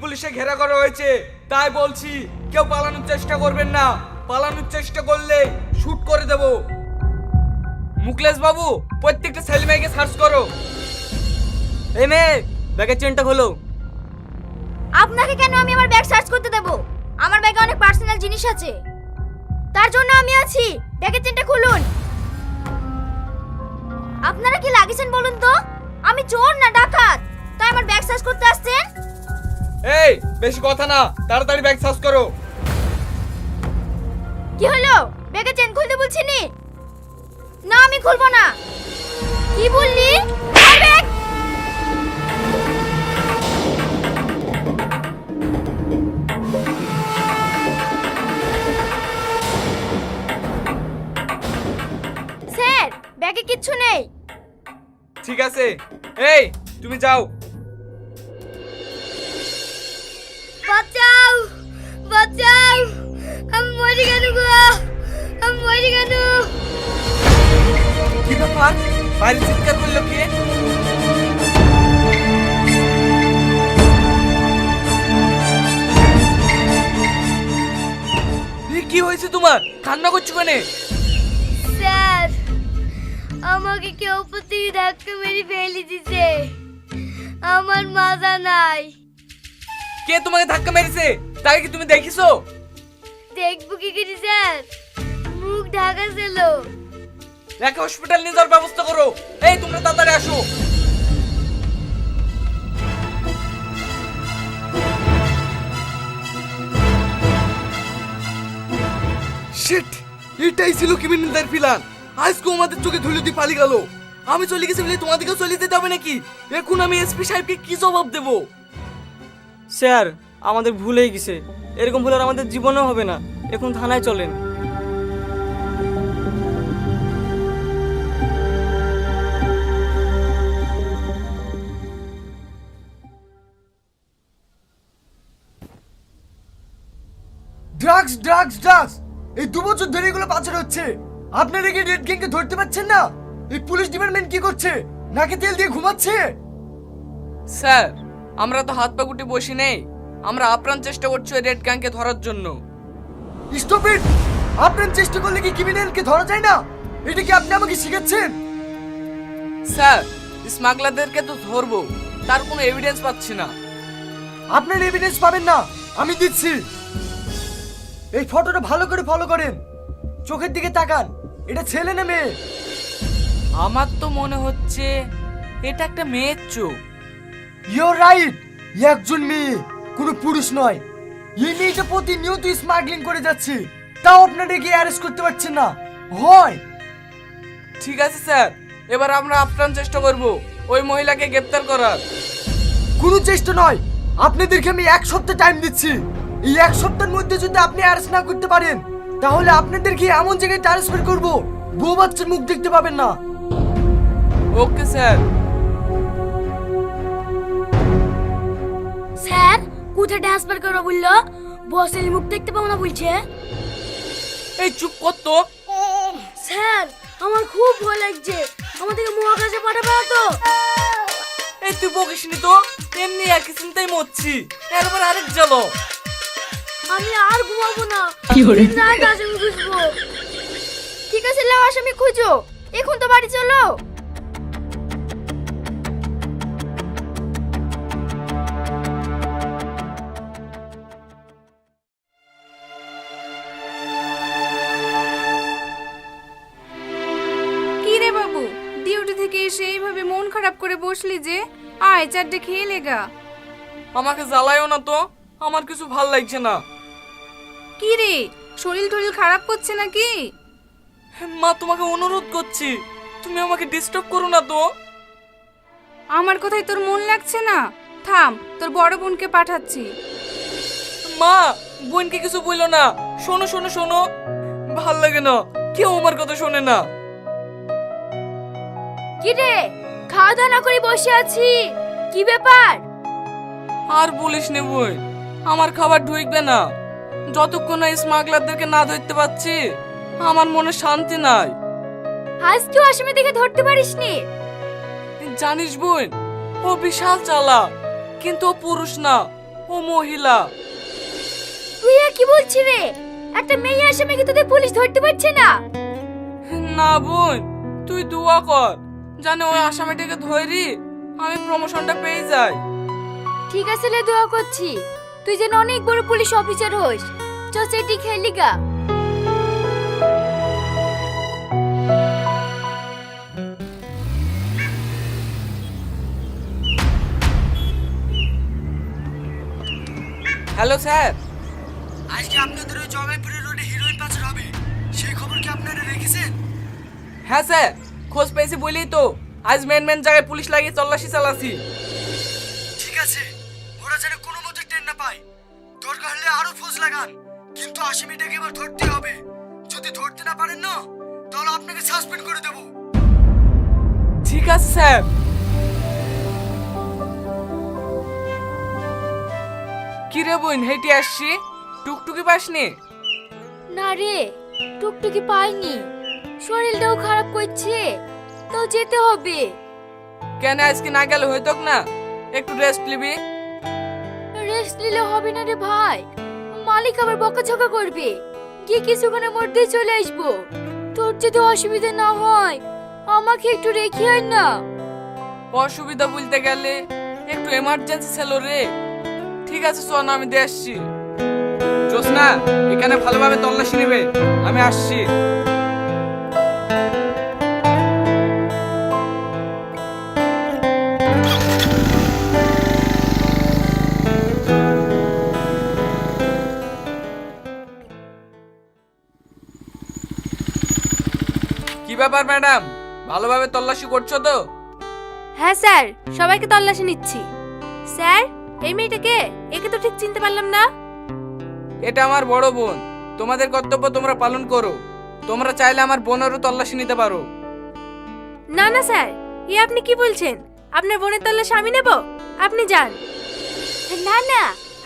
পুলিশে ঘেরা করা হয়েছে। তাই বলছি, কেউ পালানোর চেষ্টা করবেন না। পালানোর চেষ্টা করলে শুট করে দেব। মুকলেশ বাবু প্রত্যেকটা ছেলে মেয়েকে সার্চ করো। এই মেয়ে ব্যাগের চেনটা খোলো। আপনাকে কেন আমি আমার ব্যাগ সার্চ করতে দেব? আমার ব্যাগে অনেক পার্সোনাল জিনিস আছে। তার জন্য আমি আছি। ব্যাগের চেনটা খুলুন। আপনারা কি লাগিয়েছেন বলুন তো? আমি চোর না, ডাকাত? এই বেশি কথা না তাড়াতাড়ি ব্যাগ সার্চ করো। কি হলো? ব্যাগের চেন খুলতে বলছি নি? না আমি খুলবো না। কি বললি? ব্যাগ স্যার ব্যাগে কিচ্ছু নেই। ঠিক আছে। এই তুমি যাও। বাঁচাও বাঁচাও। আমি মরে গেল গো আমি মরে গেল কি ব্যাপার? বাইরে চিৎকার করল কে? কি হয়েছে তোমার? কান্না করছ কেন? স্যার আমাকে কেউ প্রতি ধাক্কা মেরে ফেলে দিছে আমার মাজা নাই। কে তোমাকে ধাক্কা মেরেছে? তাকে কি তুমি দেখিছো? দেখব কি করি স্যার। মুখ ঢাকা ছিল। একে হসপিটাল নিয়ে যাওয়ার ব্যবস্থা করো। এই তোমরা তাড়াতাড়ি আসো। শিট এটাই ছিল ক্রিমিনালদের প্ল্যান আজকে আমাদের চোখে ধুলো দিয়ে পালিয়ে গেল। আমি চলে গেছি বলে তোমাদেরকেও চলে যেতে হবে নাকি? এখন আমি এসপি সাহেবকে কি জবাব দেবো? স্যার আমাদের ভুল হয়ে গেছে। এরকম ভুল আর আমাদের জীবনেও হবে না। এখন থানায় চলেন। ড্রাগস ড্রাগস ড্রাগস এই দু বছর ধরে এগুলো পাচার হচ্ছে। আপনারা কি রেড গ্যাংকে ধরতে পারছেন না? এই পুলিশ ডিপার্টমেন্ট কি করছে? নাকে তেল দিয়ে ঘুমাচ্ছে? স্যার আমরা তো হাত পা গুটি বসি নেই। আমরা আপ্রাণ চেষ্টা করছি ওই রেড গ্যাংকে ধরার জন্য। Stop it! আপনার চেষ্টা করলে কি ক্রিমিনালকে ধরা যায় না? এটা কি আপনি আমাকে শিখাচ্ছেন? স্যার স্মাগলারদেরকে তো ধরবো। তার কোনো এভিডেন্স পাচ্ছি না। আপনার এভিডেন্স পাবেন না। আমি দিচ্ছি। এই ফটোটা ভালো করে ফলো করেন। চোখের দিকে তাকান। এটা ছেলে না মেয়ে? আমার তো মনে হচ্ছে এটা একটা মেয়ের চোখ। ইউর রাইট একজন মেয়ে কোনো পুরুষ নয়। এই মেয়েটা প্রতিনিয়ত স্মাগলিং করে যাচ্ছে। তাও আপনারা গিয়ে অ্যারেস্ট করতে পারছেন না। হয়। ঠিক আছে স্যার। এবার আমরা আপ্রাণ চেষ্টা করব ওই মহিলাকে গ্রেপ্তার করার। কোনো চেষ্টা নয়। আপনাদেরকে আমি এক সপ্তাহ টাইম দিচ্ছি। এই এক সপ্তাহের মধ্যে যদি আপনি অ্যারেস্ট না করতে পারেন তাহলে আপনাদেরকে এমন জায়গায় ট্রান্সফার করব। বউ বাচ্চার মুখ দেখতে পাবেন না। Okay sir. ট্রান্সফার করো বলল বসের মুখ দেখতে পাবো না বলছে। এই চুপ কর তো। স্যার আমার খুব ভয় লাগছে। আমাদেরকে মহাকাশে পাঠাবে তো। এই তুই বকিসনি তো এমনি একই চিন্তায় মরছি। এরপর আরেক জ্বালো। আমি আর ঘুমাবো না। না কাছে খুঁজবো ঠিক আছে লাও আসামি খুঁজো। এখন তো বাড়ি চলো। খারাপ করে বসলি যে আয় চারটে খেয়ে লেগা আমাকে জ্বালায়ও না তো আমার কিছু ভালো লাগছে না। কি রে শরীর টরিল খারাপ করছে নাকি? মা তোমাকে অনুরোধ করছি তুমি আমাকে ডিস্টার্ব করো না তো। আমার কথাই তোর মন লাগছে না? থাম তোর বড় বোনকে পাঠাচ্ছি। মা বোনকে কিছু বলল না। শোনো শোনো শোনো। ভালো লাগে না কেউ আমার কথা শোনে না। কি রে খাওয়া দাওয়া না করে বসে আছি। কি ব্যাপার? আর বলিস নে বই আমার খাবার ঢুকবে না। যতক্ষণ না স্মাগলারদেরকে না ধরতে পারছি আমার মনে শান্তি নাই। আজকেও আসামি দেখে ধরতে পারিসনি। জানিস বোন ও বিশাল চালা কিন্তু ও পুরুষ না ও মহিলা। তুই আর কি বলছিস রে? একটা মেয়ে আসামিকে তোদের পুলিশ ধরতে পারছে না। না বোন তুই দোয়া কর। জানে ওই আসামিটাকে ধরি আমি প্রমোশনটা পেয়ে যাই। ঠিক আছে লে দোয়া করছি। তুই যেন অনেক বড় পুলিশ অফিসার হোস। চ সেটি খেলি গা। Hello sir. আজকে আপনাদের ওই জমাইপুরের রোডে হিরোইন পাচার হবে। সেই খবর কি আপনারা রেখেছেন? হ্যাঁ স্যার। খোঁজ পেয়েছি বলেই তো আজ মেন মেন জায়গায় পুলিশ লাগিয়ে তল্লাশি চালাছি ঠিক আছে ওরা যেন কোনো মতে ট্রেন না পায়। দরকার হলে আরও ফোঁস লাগান। কিন্তু আসামিটাকে এবার ধরতে হবে। যদি ধরতে না পারেন না তাহলে আপনাকে সাসপেন্ড করে দেবো। ঠিক আছে স্যার। কি রে বোন হেঁটে আসছি? টুকটুকি পাসনি? না রে টুকটুকি পাইনি। শরীরটাও খারাপ করছে। তো যেতে হবে। কেন আজকে না গেলে হইতো না? একটু রেস্ট নিবি। রেস্ট নিলে হবে না রে ভাই। মালিক আবার বকাঝকা করবে। গিয়ে কিছুক্ষণের মধ্যেই চলে আসব। তোর যদি অসুবিধা না হয় আমাকে একটু রেখে আয় না। অসুবিধা বলতে গেলে একটু এমার্জেন্সি ছিল রে। ঠিক আছে শোন আমি দিয়ে আসছি। জোসনা এখানে ভালোভাবে তল্লাশি নেবে। আমি আসছি। ব্যাপার ম্যাডাম? ভালোভাবে তল্লাশি করছ তো? হ্যাঁ স্যার। সবাইকে তল্লাশি নিচ্ছি। স্যার এই মেয়েটাকে একে তো ঠিক চিনতে পারলাম না। এটা আমার বড় বোন। তোমাদের কর্তব্য তোমরা পালন করো। তোমরা চাইলে আমার বোনেরও তল্লাশি নিতে পারো। না না স্যার। এ আপনি কি বলছেন? আপনার বোনের তল্লাশি আমি নেব? আপনি যান। না না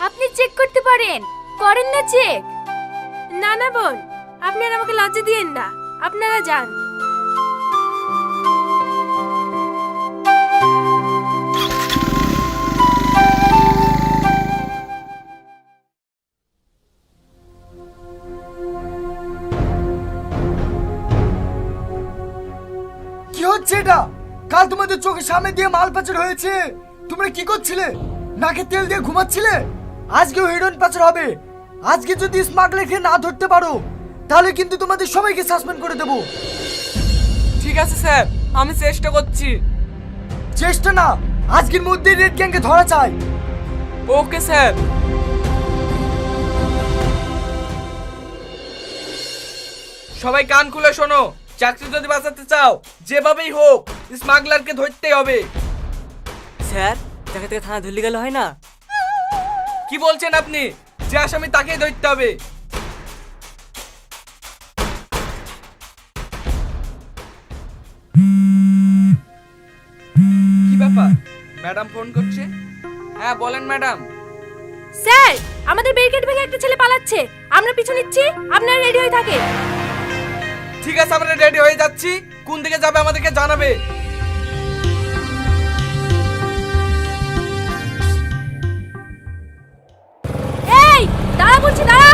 আপনি চেক করতে পারেন। করেন না চেক। না না বোন। আপনি আর আমাকে লজ্জা দিয়েন না। আপনারা যান। কি কাল তোমাদের চোখের সামনে দিয়ে মাল পাচার হয়েছে। তোমরা কি করছিলে? নাকে তেল দিয়ে ঘুমাচ্ছিলে? আজকেও হিরোইন পাচার হবে। আজকে যদি স্মাগলারকে না ধরতে পারো, তাহলে কিন্তু তোমাদের সবাইকে সাসপেন্ড করে দেবো। ঠিক আছে, স্যার। আমি চেষ্টা করছি। চেষ্টা না আজকের মধ্যে রেড গ্যাংকে ধরা চাই। Okay sir. সবাই কান খুলে শোনো চাকরি যদি বাঁচাতে চাও যেভাবেই হোক স্মাগলারকে ধরতেই হবে। স্যার যাকে থেকে থানা ধরলে গেলে হয় না? কি বলছেন আপনি? যে আসামি তাকেই ধরতে হবে। ম্যাডাম ফোন করছে? হ্যাঁ বলেন ম্যাডাম। স্যার আমাদের ব্যারিকেড ভেঙে একটা ছেলে পালাচ্ছে। আমরা পিছু নিচ্ছি আপনারা রেডি হয়ে থাকে ঠিক আছে আমরা রেডি হয়ে যাচ্ছি। কোন দিকে যাবে আমাদেরকে জানাবে? এই দাঁড়া বলছি দাঁড়া।